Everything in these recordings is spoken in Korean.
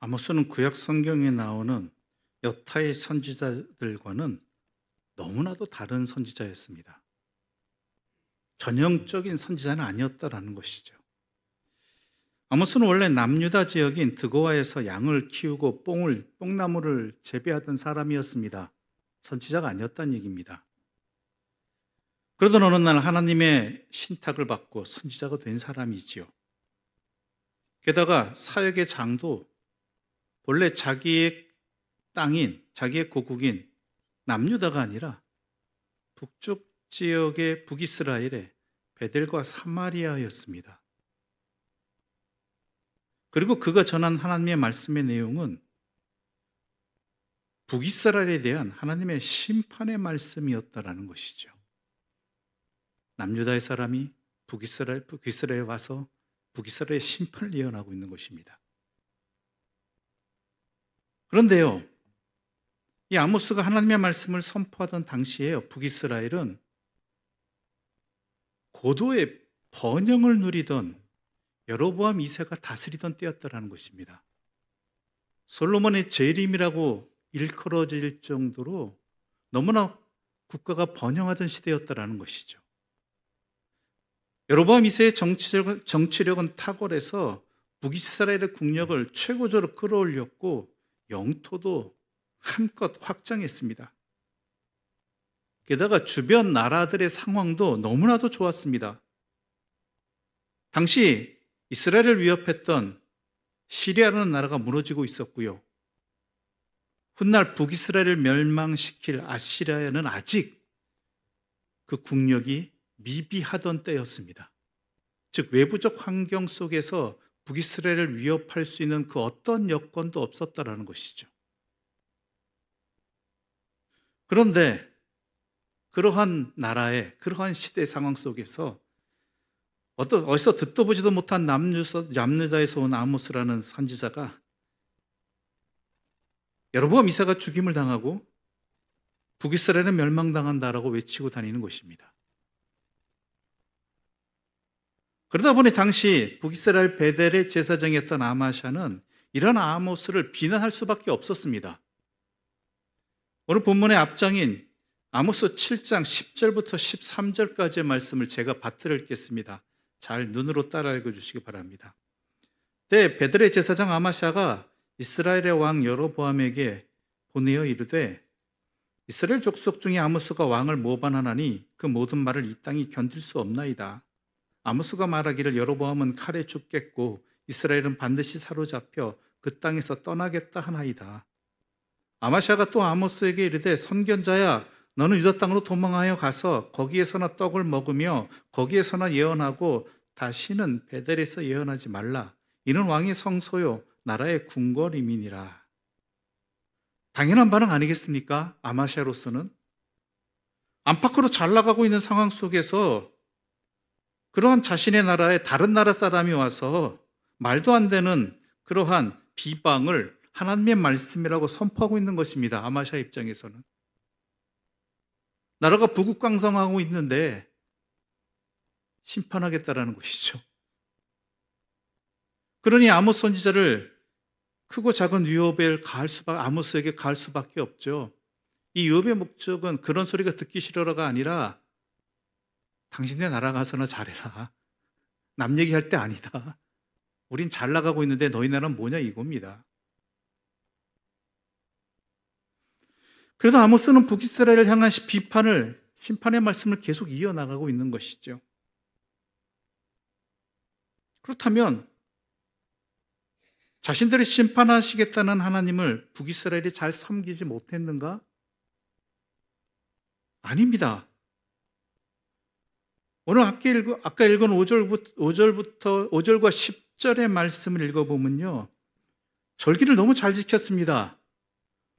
아모스는 구약 성경에 나오는 여타의 선지자들과는 너무나도 다른 선지자였습니다. 전형적인 선지자는 아니었다라는 것이죠. 아모스는 원래 남유다 지역인 드고아에서 양을 키우고 뽕을 뽕나무를 재배하던 사람이었습니다. 선지자가 아니었다는 얘기입니다. 그러던 어느 날 하나님의 신탁을 받고 선지자가 된 사람이지요. 게다가 사역의 장도 본래 자기의 땅인 자기의 고국인 남유다가 아니라 북쪽 지역의 북이스라엘의 베델과 사마리아였습니다. 그리고 그가 전한 하나님의 말씀의 내용은 북이스라엘에 대한 하나님의 심판의 말씀이었다라는 것이죠. 남유다의 사람이 북이스라엘, 북이스라엘에 와서 북이스라엘의 심판을 예언하고 있는 것입니다. 그런데요, 이 아모스가 하나님의 말씀을 선포하던 당시에요, 북이스라엘은 고도의 번영을 누리던 여로보암 2세가 다스리던 때였다라는 것입니다. 솔로몬의 재림이라고 일컬어질 정도로 너무나 국가가 번영하던 시대였다라는 것이죠. 여로보암 2세의 정치력, 정치력은 탁월해서 북이스라엘의 국력을 최고조로 끌어올렸고 영토도 한껏 확장했습니다. 게다가 주변 나라들의 상황도 너무나도 좋았습니다. 당시 이스라엘을 위협했던 시리아라는 나라가 무너지고 있었고요. 훗날 북이스라엘을 멸망시킬 아시리아는 아직 그 국력이 미비하던 때였습니다. 즉 외부적 환경 속에서 북이스라엘을 위협할 수 있는 그 어떤 여건도 없었다라는 것이죠. 그런데 그러한 나라의 그러한 시대 상황 속에서 어떤 어디서 듣도 보지도 못한 남유다에서 온 아모스라는 선지자가 여러분 미사가 죽임을 당하고 북이스라엘은 멸망당한다라고 외치고 다니는 것입니다. 그러다 보니 당시 북이스라엘 베델의 제사장이었던 아마샤는 이런 아모스를 비난할 수밖에 없었습니다. 오늘 본문의 앞장인 아모스 7장 10절부터 13절까지의 말씀을 제가 받들어 읽겠습니다. 잘 눈으로 따라 읽어주시기 바랍니다. 때 베들의 제사장 아마샤가 이스라엘의 왕 여로보암에게 보내어 이르되 이스라엘 족속 중에 아모스가 왕을 모반하나니 그 모든 말을 이 땅이 견딜 수 없나이다. 아모스가 말하기를 여로보암은 칼에 죽겠고 이스라엘은 반드시 사로잡혀 그 땅에서 떠나겠다 하나이다. 아마샤가 또 아모스에게 이르되 선견자야 너는 유다 땅으로 도망하여 가서 거기에서나 떡을 먹으며 거기에서나 예언하고 다시는 베델에서 예언하지 말라. 이는 왕의 성소요 나라의 궁궐임이니라. 당연한 반응 아니겠습니까? 아마샤로서는 안팎으로 잘 나가고 있는 상황 속에서 그러한 자신의 나라에 다른 나라 사람이 와서 말도 안 되는 그러한 비방을 하나님의 말씀이라고 선포하고 있는 것입니다. 아마샤 입장에서는. 나라가 부국강성하고 있는데 심판하겠다라는 것이죠. 그러니 아모스 선지자를 크고 작은 위협을 가할 수밖에 아모스에게 가할 수밖에 없죠. 이 위협의 목적은 그런 소리가 듣기 싫어라가 아니라 당신네 나라 가서나 잘해라. 남 얘기할 때 아니다. 우린 잘 나가고 있는데 너희 나라는 뭐냐 이겁니다. 그래도 아모스는 북이스라엘을 향한 비판을 심판의 말씀을 계속 이어나가고 있는 것이죠. 그렇다면 자신들이 심판하시겠다는 하나님을 북이스라엘이 잘 섬기지 못했는가? 아닙니다. 오늘 아까 읽은, 아까 읽은 5절부터, 5절부터 5절과 10절의 말씀을 읽어보면요. 절기를 너무 잘 지켰습니다.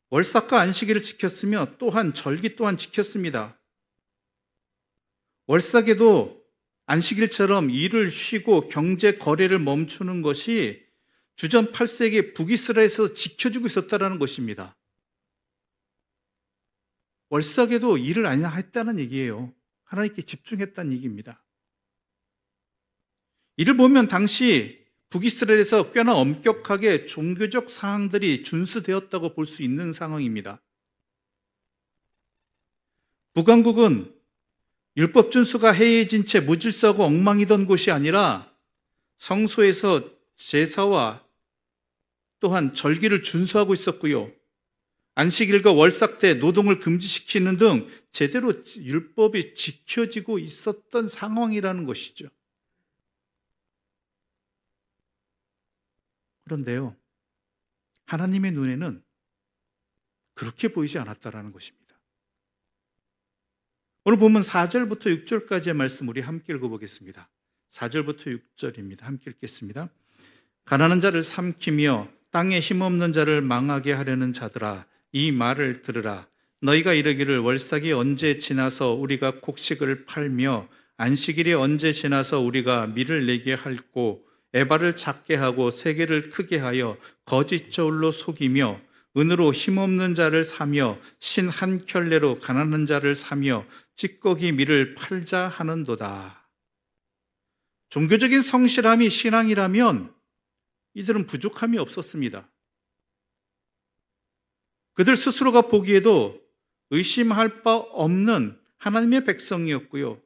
월삭과 안식일을 지켰으며 또한 절기 또한 지켰습니다. 월삭에도 안식일처럼 일을 쉬고 경제 거래를 멈추는 것이 주전 8세기 북이스라엘에서 지켜주고 있었다는 것입니다. 월삭에도 일을 안 했다는 얘기예요. 하나님께 집중했다는 얘기입니다. 이를 보면 당시 북이스라엘에서 꽤나 엄격하게 종교적 사항들이 준수되었다고 볼 수 있는 상황입니다. 북왕국은 율법 준수가 해이해진 채 무질서하고 엉망이던 곳이 아니라 성소에서 제사와 또한 절기를 준수하고 있었고요. 안식일과 월삭 때 노동을 금지시키는 등 제대로 율법이 지켜지고 있었던 상황이라는 것이죠. 그런데요, 하나님의 눈에는 그렇게 보이지 않았다라는 것입니다. 오늘 보면 4절부터 6절까지의 말씀 우리 함께 읽어보겠습니다. 4절부터 6절입니다. 함께 읽겠습니다. 가난한 자를 삼키며 땅에 힘없는 자를 망하게 하려는 자들아 이 말을 들으라 너희가 이르기를 월삭이 언제 지나서 우리가 곡식을 팔며 안식일이 언제 지나서 우리가 밀을 내게 할고 에바를 작게 하고 세계를 크게 하여 거짓 저울로 속이며 은으로 힘없는 자를 사며 신 한 켤레로 가난한 자를 사며 찌꺼기 밀을 팔자 하는도다. 종교적인 성실함이 신앙이라면 이들은 부족함이 없었습니다. 그들 스스로가 보기에도 의심할 바 없는 하나님의 백성이었고요.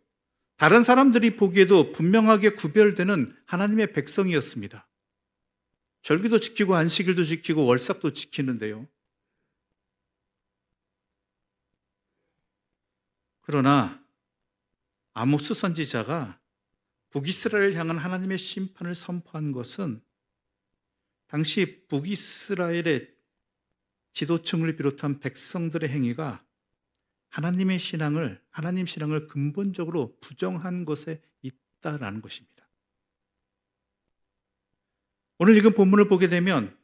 다른 사람들이 보기에도 분명하게 구별되는 하나님의 백성이었습니다. 절기도 지키고 안식일도 지키고 월삭도 지키는데요. 그러나 아모스 선지자가 북이스라엘을 향한 하나님의 심판을 선포한 것은 당시 북이스라엘의 지도층을 비롯한 백성들의 행위가 하나님의 신앙을 하나님 신앙을 근본적으로 부정한 것에 있다라는 것입니다. 오늘 읽은 본문을 보게 되면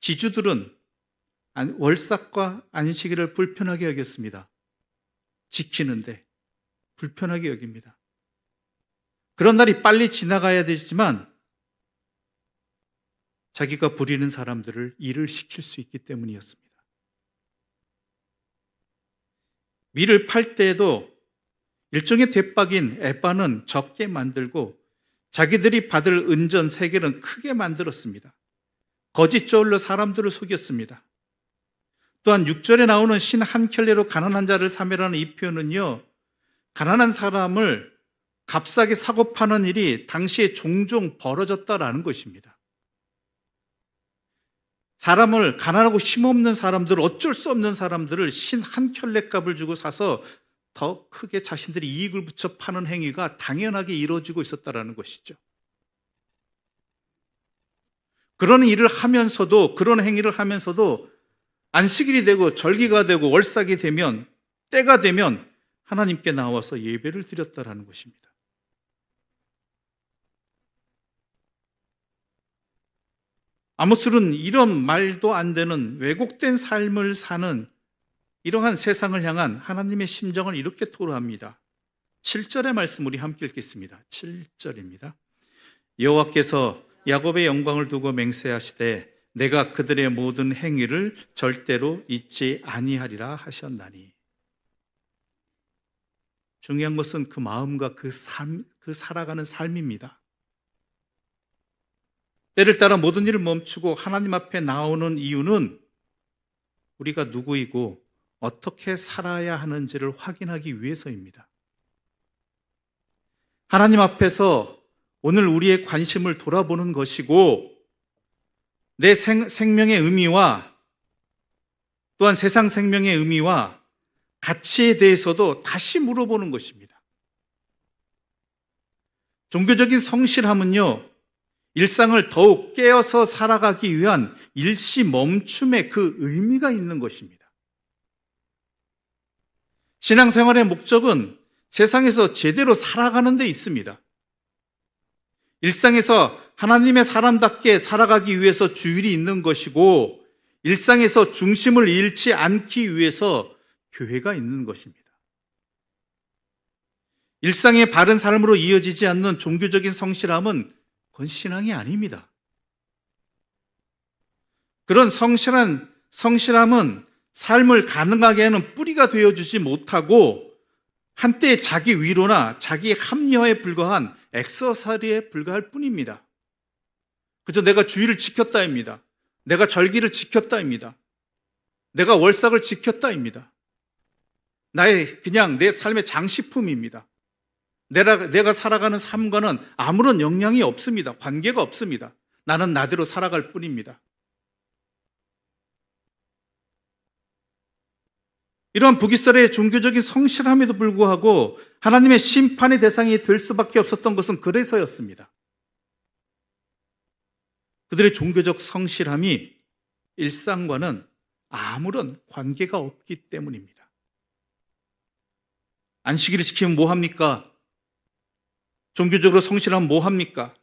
지주들은 월삭과 안식일을 불편하게 여겼습니다. 지키는데 불편하게 여깁니다. 그런 날이 빨리 지나가야 되지만 자기가 부리는 사람들을 일을 시킬 수 있기 때문이었습니다. 밀을 팔 때에도 일종의 대박인 에바는 적게 만들고 자기들이 받을 은전 세계는 크게 만들었습니다. 거짓 저울로 사람들을 속였습니다. 또한 6절에 나오는 신 한 켤레로 가난한 자를 사매라는 이 표현은요, 가난한 사람을 값싸게 사고 파는 일이 당시에 종종 벌어졌다라는 것입니다. 사람을 가난하고 힘없는 사람들, 어쩔 수 없는 사람들을 신 한 켤레 값을 주고 사서 더 크게 자신들이 이익을 붙여 파는 행위가 당연하게 이루어지고 있었다라는 것이죠. 그런 일을 하면서도 그런 행위를 하면서도 안식일이 되고 절기가 되고 월삭이 되면 때가 되면 하나님께 나와서 예배를 드렸다라는 것입니다. 아모스는 이런 말도 안 되는 왜곡된 삶을 사는 이러한 세상을 향한 하나님의 심정을 이렇게 토로합니다. 7절의 말씀 우리 함께 읽겠습니다. 7절입니다. 여호와께서 야곱의 영광을 두고 맹세하시되 내가 그들의 모든 행위를 절대로 잊지 아니하리라 하셨나니. 중요한 것은 그 마음과 그 삶, 그 살아가는 삶입니다. 때를 따라 모든 일을 멈추고 하나님 앞에 나오는 이유는 우리가 누구이고 어떻게 살아야 하는지를 확인하기 위해서입니다. 하나님 앞에서 오늘 우리의 관심을 돌아보는 것이고 내 생, 생명의 의미와 또한 세상 생명의 의미와 가치에 대해서도 다시 물어보는 것입니다. 종교적인 성실함은요, 일상을 더욱 깨어서 살아가기 위한 일시 멈춤의 그 의미가 있는 것입니다. 신앙생활의 목적은 세상에서 제대로 살아가는 데 있습니다. 일상에서 하나님의 사람답게 살아가기 위해서 주일이 있는 것이고, 일상에서 중심을 잃지 않기 위해서 교회가 있는 것입니다. 일상의 바른 삶으로 이어지지 않는 종교적인 성실함은 그건 신앙이 아닙니다. 그런 성실한 성실함은 삶을 가능하게 하는 뿌리가 되어 주지 못하고 한때 자기 위로나 자기 합리화에 불과한 엑서사리에 불과할 뿐입니다. 그저 내가 주의를 지켰다입니다. 내가 절기를 지켰다입니다. 내가 월삭을 지켰다입니다. 나의 그냥 내 삶의 장식품입니다. 내가, 내가 살아가는 삶과는 아무런 영향이 없습니다. 관계가 없습니다. 나는 나대로 살아갈 뿐입니다. 이러한 북이스라엘의 종교적인 성실함에도 불구하고 하나님의 심판의 대상이 될 수밖에 없었던 것은 그래서였습니다. 그들의 종교적 성실함이 일상과는 아무런 관계가 없기 때문입니다. 안식일을 지키면 뭐 합니까? 종교적으로 성실하면 뭐 합니까?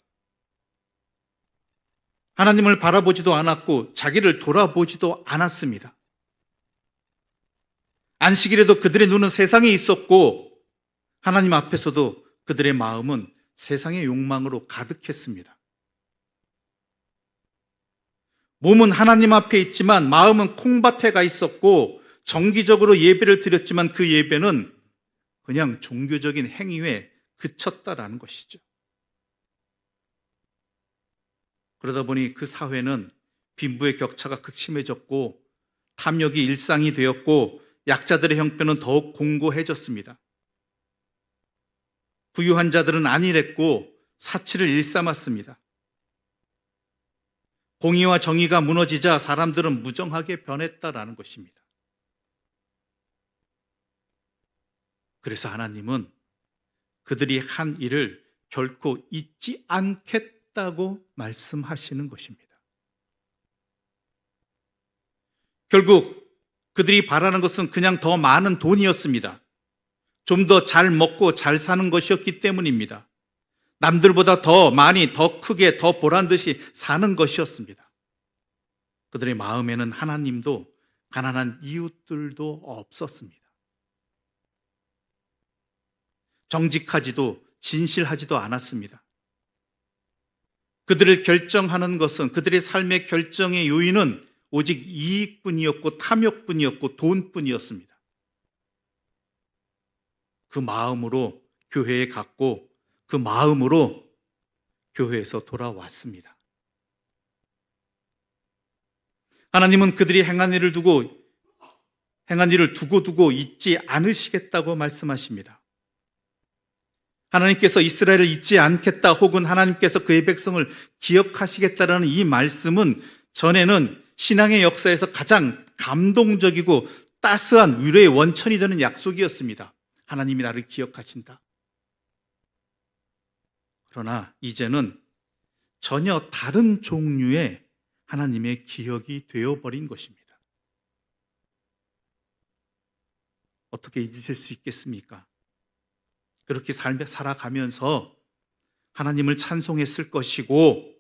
하나님을 바라보지도 않았고 자기를 돌아보지도 않았습니다. 안식일에도 그들의 눈은 세상에 있었고 하나님 앞에서도 그들의 마음은 세상의 욕망으로 가득했습니다. 몸은 하나님 앞에 있지만 마음은 콩밭에 가 있었고 정기적으로 예배를 드렸지만 그 예배는 그냥 종교적인 행위에 그쳤다라는 것이죠. 그러다 보니 그 사회는 빈부의 격차가 극심해졌고 탐욕이 일상이 되었고 약자들의 형편은 더욱 공고해졌습니다. 부유한 자들은 안일했고 사치를 일삼았습니다. 공의와 정의가 무너지자 사람들은 무정하게 변했다라는 것입니다. 그래서 하나님은 그들이 한 일을 결코 잊지 않겠다고 말씀하시는 것입니다. 결국 그들이 바라는 것은 그냥 더 많은 돈이었습니다. 좀 더 잘 먹고 잘 사는 것이었기 때문입니다. 남들보다 더 많이, 더 크게, 더 보란 듯이 사는 것이었습니다. 그들의 마음에는 하나님도 가난한 이웃들도 없었습니다. 정직하지도 진실하지도 않았습니다. 그들을 결정하는 것은 그들의 삶의 결정의 요인은 오직 이익뿐이었고 탐욕뿐이었고 돈뿐이었습니다. 그 마음으로 교회에 갔고 그 마음으로 교회에서 돌아왔습니다. 하나님은 그들이 행한 일을 두고 행한 일을 두고 두고 잊지 않으시겠다고 말씀하십니다. 하나님께서 이스라엘을 잊지 않겠다 혹은 하나님께서 그의 백성을 기억하시겠다라는 이 말씀은 전에는 신앙의 역사에서 가장 감동적이고 따스한 위로의 원천이 되는 약속이었습니다. 하나님이 나를 기억하신다. 그러나 이제는 전혀 다른 종류의 하나님의 기억이 되어버린 것입니다. 어떻게 잊으실 수 있겠습니까? 그렇게 삶에 살아가면서 하나님을 찬송했을 것이고,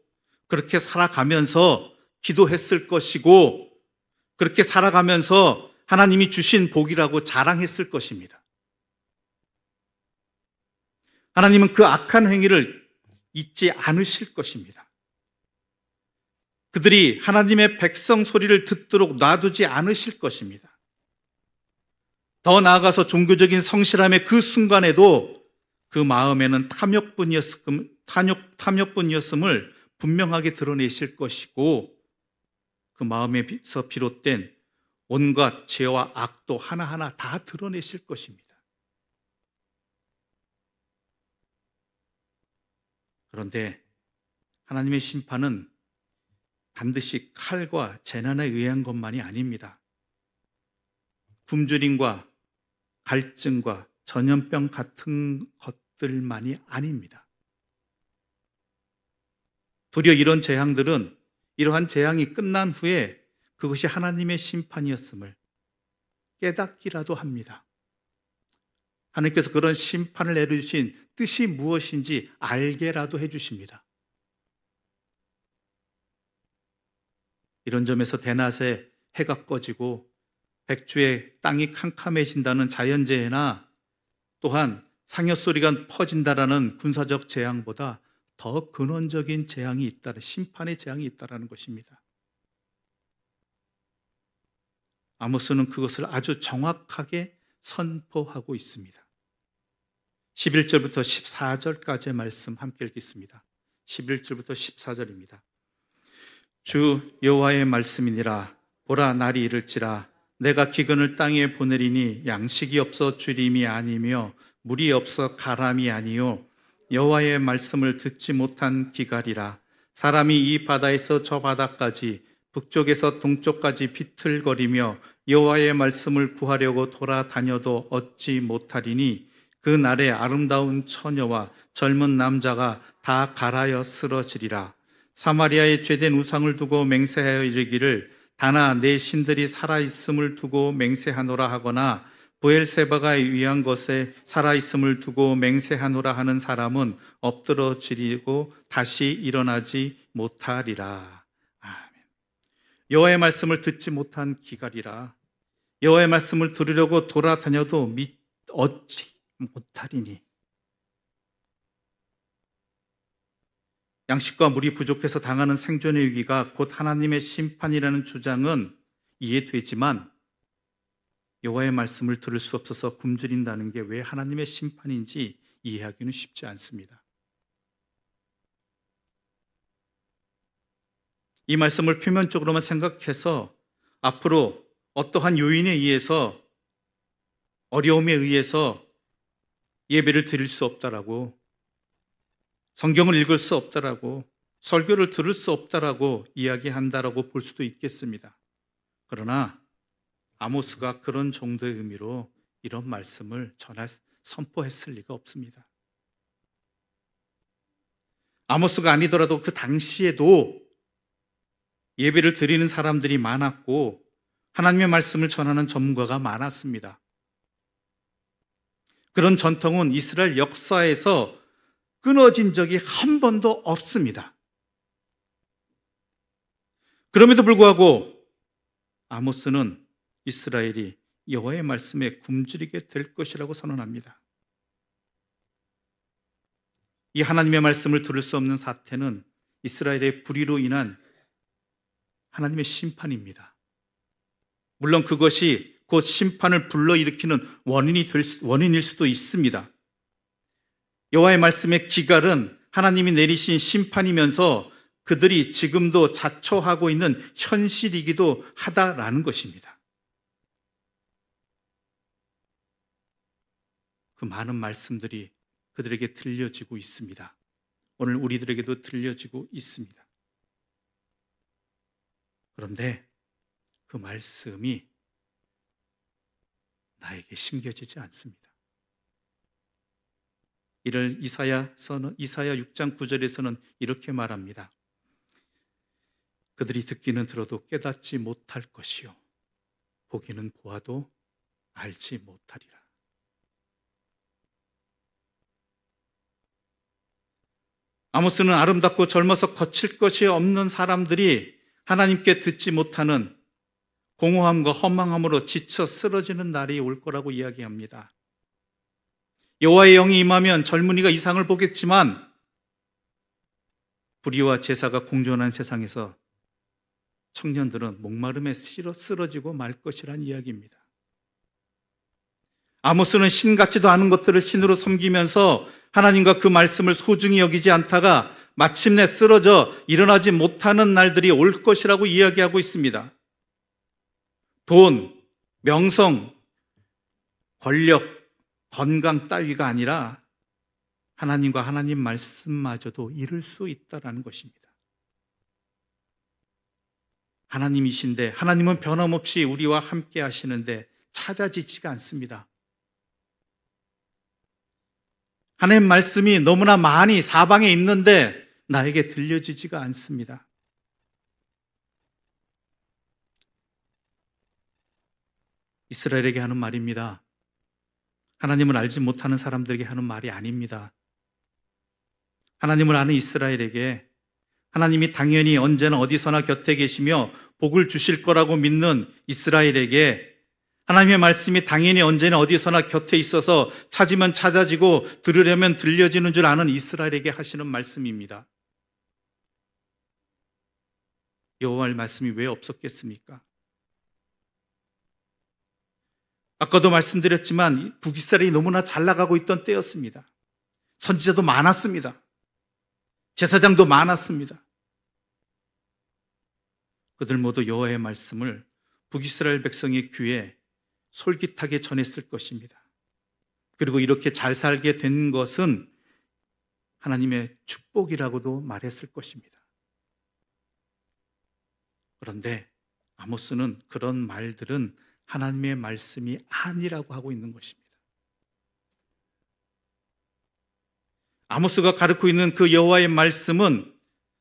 그렇게 살아가면서 기도했을 것이고, 그렇게 살아가면서 하나님이 주신 복이라고 자랑했을 것입니다. 하나님은 그 악한 행위를 잊지 않으실 것입니다. 그들이 하나님의 백성 소리를 듣도록 놔두지 않으실 것입니다. 더 나아가서 종교적인 성실함의 그 순간에도 그 마음에는 탐욕뿐이었음, 탐욕, 탐욕뿐이었음을 분명하게 드러내실 것이고 그 마음에서 비롯된 온갖 죄와 악도 하나하나 다 드러내실 것입니다. 그런데 하나님의 심판은 반드시 칼과 재난에 의한 것만이 아닙니다. 굶주림과 갈증과 전염병 같은 것들만이 아닙니다. 도리어 이런 재앙들은 이러한 재앙이 끝난 후에 그것이 하나님의 심판이었음을 깨닫기라도 합니다. 하나님께서 그런 심판을 내려주신 뜻이 무엇인지 알게라도 해주십니다. 이런 점에서 대낮에 해가 꺼지고 백주에 땅이 캄캄해진다는 자연재해나 또한 상여 소리가 퍼진다라는 군사적 재앙보다 더 근원적인 재앙이 있다는 심판의 재앙이 있다라는 것입니다. 아모스는 그것을 아주 정확하게 선포하고 있습니다. 11절부터 14절까지의 말씀 함께 읽겠습니다. 11절부터 14절입니다. 주 여호와의 말씀이니라 보라 날이 이를지라 내가 기근을 땅에 보내리니 양식이 없어 주림이 아니며 물이 없어 가람이 아니요. 여호와의 말씀을 듣지 못한 기갈이라. 사람이 이 바다에서 저 바다까지 북쪽에서 동쪽까지 비틀거리며 여호와의 말씀을 구하려고 돌아다녀도 얻지 못하리니 그 날에 아름다운 처녀와 젊은 남자가 다 갈아여 쓰러지리라. 사마리아의 죄된 우상을 두고 맹세하여 이르기를 다나 내 신들이 살아 있음을 두고 맹세하노라 하거나 부엘세바가 위한 것에 살아 있음을 두고 맹세하노라 하는 사람은 엎드러지리고 다시 일어나지 못하리라. 아멘. 여호와의 말씀을 듣지 못한 기갈이라. 여호와의 말씀을 들으려고 돌아다녀도 믿 얻지 못하리니. 양식과 물이 부족해서 당하는 생존의 위기가 곧 하나님의 심판이라는 주장은 이해되지만 여호와의 말씀을 들을 수 없어서 굶주린다는 게 왜 하나님의 심판인지 이해하기는 쉽지 않습니다. 이 말씀을 표면적으로만 생각해서 앞으로 어떠한 요인에 의해서 어려움에 의해서 예배를 드릴 수 없다라고 성경을 읽을 수 없다라고 설교를 들을 수 없다라고 이야기한다라고 볼 수도 있겠습니다. 그러나 아모스가 그런 정도의 의미로 이런 말씀을 전할 선포했을 리가 없습니다. 아모스가 아니더라도 그 당시에도 예배를 드리는 사람들이 많았고 하나님의 말씀을 전하는 전문가가 많았습니다. 그런 전통은 이스라엘 역사에서 끊어진 적이 한 번도 없습니다. 그럼에도 불구하고 아모스는 이스라엘이 여호와의 말씀에 굶주리게 될 것이라고 선언합니다. 이 하나님의 말씀을 들을 수 없는 사태는 이스라엘의 불의로 인한 하나님의 심판입니다. 물론 그것이 곧 심판을 불러일으키는 원인이 될 수, 원인일 수도 있습니다. 여호와의 말씀의 기갈은 하나님이 내리신 심판이면서 그들이 지금도 자초하고 있는 현실이기도 하다라는 것입니다. 그 많은 말씀들이 그들에게 들려지고 있습니다. 오늘 우리들에게도 들려지고 있습니다. 그런데 그 말씀이 나에게 심겨지지 않습니다. 이를 이사야서는 이사야 6장 9절에서는 이렇게 말합니다. 그들이 듣기는 들어도 깨닫지 못할 것이요 보기는 보아도 알지 못하리라. 아모스는 아름답고 젊어서 거칠 것이 없는 사람들이 하나님께 듣지 못하는 공허함과 허망함으로 지쳐 쓰러지는 날이 올 거라고 이야기합니다. 여호와의 영이 임하면 젊은이가 이상을 보겠지만 불의와 제사가 공존한 세상에서 청년들은 목마름에 쓰러지고 말 것이란 이야기입니다. 아모스는 신 같지도 않은 것들을 신으로 섬기면서 하나님과 그 말씀을 소중히 여기지 않다가 마침내 쓰러져 일어나지 못하는 날들이 올 것이라고 이야기하고 있습니다. 돈, 명성, 권력, 건강 따위가 아니라 하나님과 하나님 말씀마저도 잃을 수 있다라는 것입니다. 하나님이신데 하나님은 변함없이 우리와 함께 하시는데 찾아지지가 않습니다. 하나님 말씀이 너무나 많이 사방에 있는데 나에게 들려지지가 않습니다. 이스라엘에게 하는 말입니다. 하나님을 알지 못하는 사람들에게 하는 말이 아닙니다. 하나님을 아는 이스라엘에게 하나님이 당연히 언제나 어디서나 곁에 계시며 복을 주실 거라고 믿는 이스라엘에게 하나님의 말씀이 당연히 언제나 어디서나 곁에 있어서 찾으면 찾아지고 들으려면 들려지는 줄 아는 이스라엘에게 하시는 말씀입니다. 여호와의 말씀이 왜 없었겠습니까? 아까도 말씀드렸지만 북이스라엘이 너무나 잘 나가고 있던 때였습니다. 선지자도 많았습니다. 제사장도 많았습니다. 그들 모두 여호와의 말씀을 북이스라엘 백성의 귀에 솔깃하게 전했을 것입니다. 그리고 이렇게 잘 살게 된 것은 하나님의 축복이라고도 말했을 것입니다. 그런데 아모스는 그런 말들은 하나님의 말씀이 아니라고 하고 있는 것입니다. 아모스가 가르치고 있는 그 여호와의 말씀은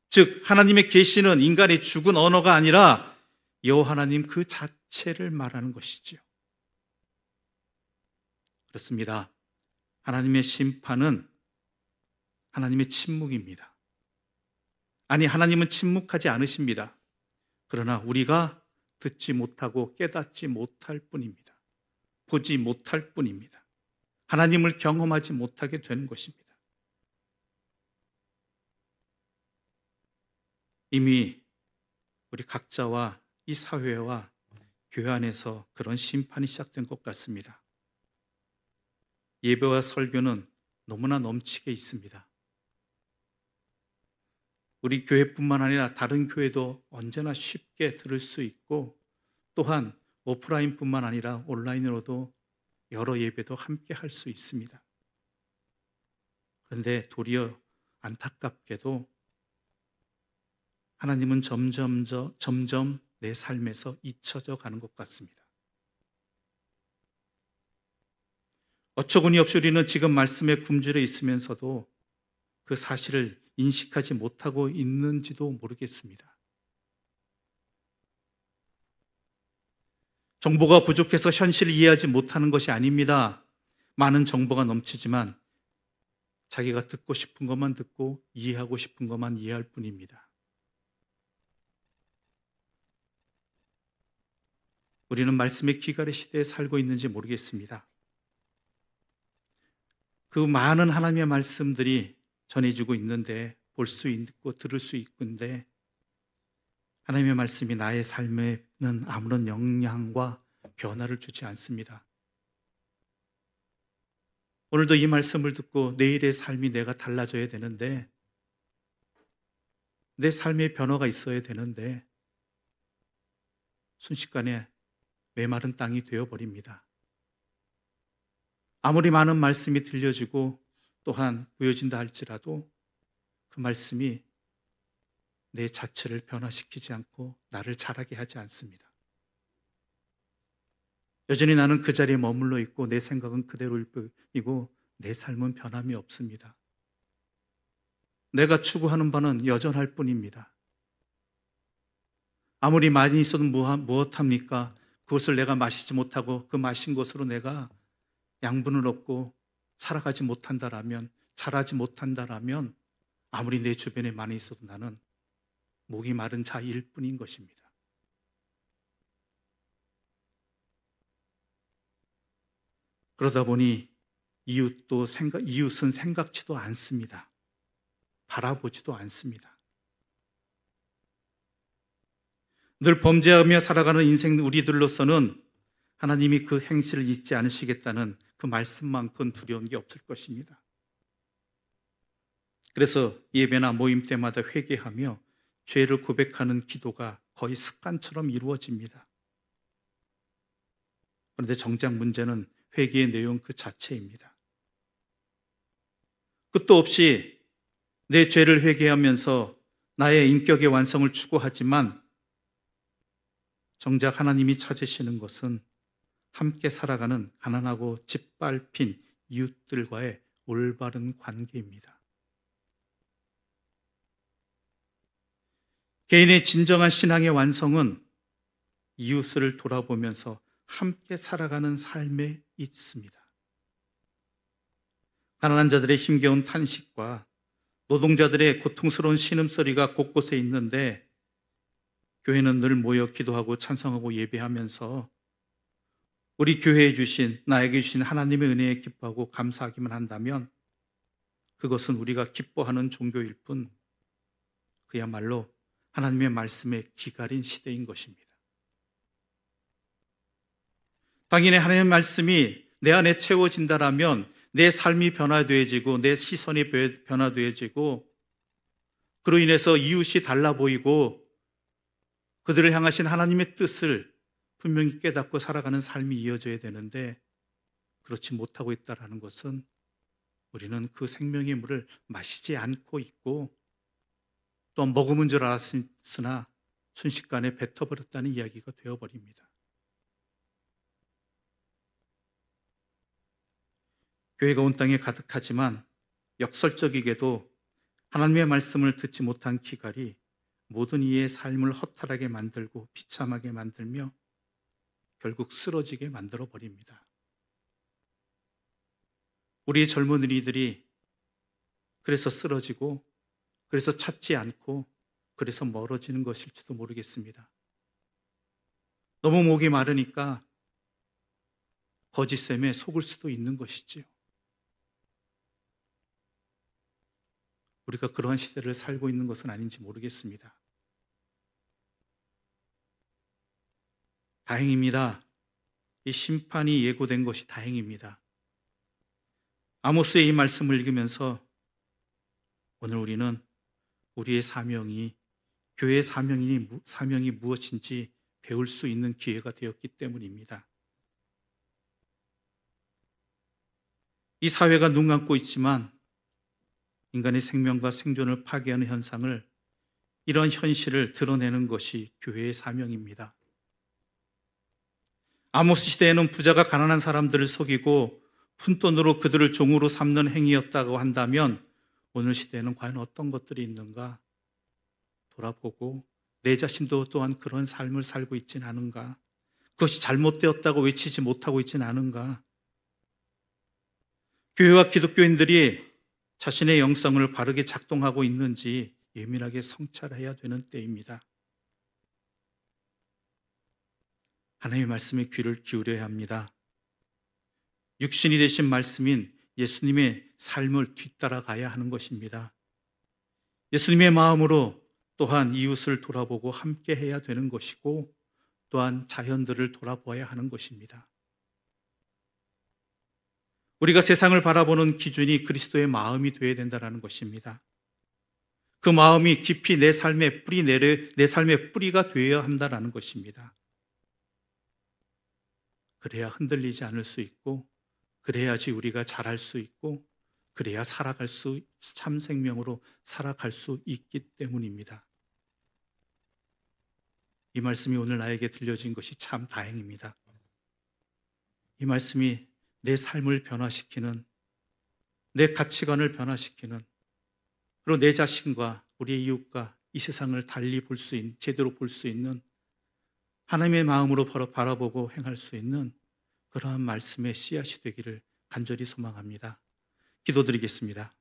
즉 하나님의 계시는 인간의 죽은 언어가 아니라 여호와 하나님 그 자체를 말하는 것이지요. 그렇습니다. 하나님의 심판은 하나님의 침묵입니다. 아니 하나님은 침묵하지 않으십니다. 그러나 우리가 듣지 못하고 깨닫지 못할 뿐입니다. 보지 못할 뿐입니다. 하나님을 경험하지 못하게 되는 것입니다. 이미 우리 각자와 이 사회와 교회 안에서 그런 심판이 시작된 것 같습니다. 예배와 설교는 너무나 넘치게 있습니다. 우리 교회뿐만 아니라 다른 교회도 언제나 쉽게 들을 수 있고 또한 오프라인뿐만 아니라 온라인으로도 여러 예배도 함께 할 수 있습니다. 그런데 도리어 안타깝게도 하나님은 점점 점점 내 삶에서 잊혀져 가는 것 같습니다. 어처구니 없이 우리는 지금 말씀에 굶주려 있으면서도 그 사실을 인식하지 못하고 있는지도 모르겠습니다. 정보가 부족해서 현실을 이해하지 못하는 것이 아닙니다. 많은 정보가 넘치지만 자기가 듣고 싶은 것만 듣고 이해하고 싶은 것만 이해할 뿐입니다. 우리는 말씀의 기갈의 시대에 살고 있는지 모르겠습니다. 그 많은 하나님의 말씀들이 전해지고 있는데 볼 수 있고 들을 수 있는데 하나님의 말씀이 나의 삶에는 아무런 영향과 변화를 주지 않습니다. 오늘도 이 말씀을 듣고 내일의 삶이 내가 달라져야 되는데 내 삶의 변화가 있어야 되는데 순식간에 메마른 땅이 되어버립니다. 아무리 많은 말씀이 들려지고 또한 보여진다 할지라도 그 말씀이 내 자체를 변화시키지 않고 나를 자라게 하지 않습니다. 여전히 나는 그 자리에 머물러 있고 내 생각은 그대로일 뿐이고 내 삶은 변함이 없습니다. 내가 추구하는 바는 여전할 뿐입니다. 아무리 많이 있어도 무엇합니까? 그것을 내가 마시지 못하고 그 마신 것으로 내가 양분을 얻고 살아가지 못한다라면, 자라지 못한다라면 아무리 내 주변에 많이 있어도 나는 목이 마른 자일 뿐인 것입니다. 그러다 보니 이웃도 생각, 이웃은 생각지도 않습니다. 바라보지도 않습니다. 늘 범죄하며 살아가는 인생 우리들로서는 하나님이 그 행실을 잊지 않으시겠다는 그 말씀만큼 두려운 게 없을 것입니다. 그래서 예배나 모임 때마다 회개하며 죄를 고백하는 기도가 거의 습관처럼 이루어집니다. 그런데 정작 문제는 회개의 내용 그 자체입니다. 끝도 없이 내 죄를 회개하면서 나의 인격의 완성을 추구하지만 정작 하나님이 찾으시는 것은 함께 살아가는 가난하고 짓밟힌 이웃들과의 올바른 관계입니다. 개인의 진정한 신앙의 완성은 이웃을 돌아보면서 함께 살아가는 삶에 있습니다. 가난한 자들의 힘겨운 탄식과 노동자들의 고통스러운 신음소리가 곳곳에 있는데 교회는 늘 모여 기도하고 찬성하고 예배하면서 우리 교회에 주신 나에게 주신 하나님의 은혜에 기뻐하고 감사하기만 한다면 그것은 우리가 기뻐하는 종교일 뿐 그야말로 하나님의 말씀에 기갈인 시대인 것입니다. 당연히 하나님의 말씀이 내 안에 채워진다라면 내 삶이 변화되어지고 내 시선이 변화되어지고 그로 인해서 이웃이 달라 보이고 그들을 향하신 하나님의 뜻을 분명히 깨닫고 살아가는 삶이 이어져야 되는데 그렇지 못하고 있다라는 것은 우리는 그 생명의 물을 마시지 않고 있고 또 먹으면 줄 알았으나 순식간에 뱉어버렸다는 이야기가 되어버립니다. 교회가 온 땅에 가득하지만 역설적이게도 하나님의 말씀을 듣지 못한 기갈이 모든 이의 삶을 허탈하게 만들고 비참하게 만들며 결국 쓰러지게 만들어 버립니다. 우리의 젊은이들이 그래서 쓰러지고 그래서 찾지 않고 그래서 멀어지는 것일지도 모르겠습니다. 너무 목이 마르니까 거짓샘에 속을 수도 있는 것이지요. 우리가 그러한 시대를 살고 있는 것은 아닌지 모르겠습니다. 다행입니다. 이 심판이 예고된 것이 다행입니다. 아모스의 이 말씀을 읽으면서 오늘 우리는 우리의 사명이 교회의 사명이 사명이 무엇인지 배울 수 있는 기회가 되었기 때문입니다. 이 사회가 눈 감고 있지만 인간의 생명과 생존을 파괴하는 현상을 이런 현실을 드러내는 것이 교회의 사명입니다. 아모스 시대에는 부자가 가난한 사람들을 속이고 푼돈으로 그들을 종으로 삼는 행위였다고 한다면 오늘 시대에는 과연 어떤 것들이 있는가 돌아보고 내 자신도 또한 그런 삶을 살고 있진 않은가 그것이 잘못되었다고 외치지 못하고 있진 않은가 교회와 기독교인들이 자신의 영성을 바르게 작동하고 있는지 예민하게 성찰해야 되는 때입니다. 하나님의 말씀에 귀를 기울여야 합니다. 육신이 되신 말씀인 예수님의 삶을 뒤따라가야 하는 것입니다. 예수님의 마음으로 또한 이웃을 돌아보고 함께 해야 되는 것이고 또한 자연들을 돌아보아야 하는 것입니다. 우리가 세상을 바라보는 기준이 그리스도의 마음이 되어야 된다는 것입니다. 그 마음이 깊이 내 삶의 뿌리 내려 내 삶의 뿌리가 되어야 한다는 것입니다. 그래야 흔들리지 않을 수 있고 그래야지 우리가 잘할 수 있고 그래야 살아갈 수 참 생명으로 살아갈 수 있기 때문입니다. 이 말씀이 오늘 나에게 들려진 것이 참 다행입니다. 이 말씀이 내 삶을 변화시키는 내 가치관을 변화시키는 그리고 내 자신과 우리의 이웃과 이 세상을 달리 볼 수 있는 제대로 볼 수 있는 하나님의 마음으로 바라보고 행할 수 있는 그러한 말씀의 씨앗이 되기를 간절히 소망합니다. 기도드리겠습니다.